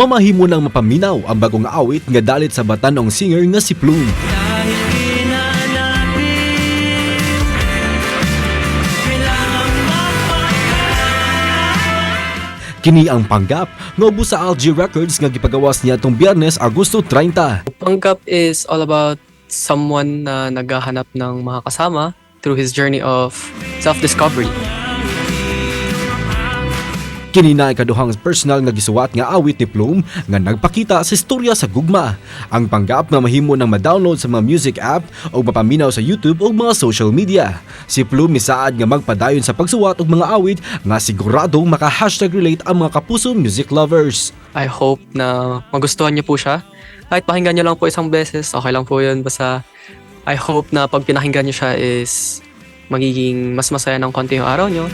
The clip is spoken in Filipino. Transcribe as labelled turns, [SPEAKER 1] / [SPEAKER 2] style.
[SPEAKER 1] mamahimo nang mapaminaw ang bagong awit nga dalit sa batanong singer nga si Plume. Kini ang panggap nga ubo sa LG Records nga gipagawas niya tong Biyernes, Agosto 30.
[SPEAKER 2] Panggap is all about someone na naghahanap ng mga kasama through his journey of self-discovery.
[SPEAKER 1] Kini na ikaduhang personal nga gisuwat nga awit ni Plume nga nagpakita sa istorya sa gugma. Ang panggap nga mahimo nang ma-download sa mga music app o mapaminaw sa YouTube o mga social media. Si Plume misaad nga magpadayon sa pagsuwat og mga awit nga siguradong maka-hashtag relate ang mga kapuso music lovers.
[SPEAKER 2] I hope na magustuhan niyo po siya. Kahit pakinggan niyo lang po isang beses, okay lang po yun. Basta I hope na pag pinakinggan niyo siya is magiging mas masaya ng konti yung araw niyo.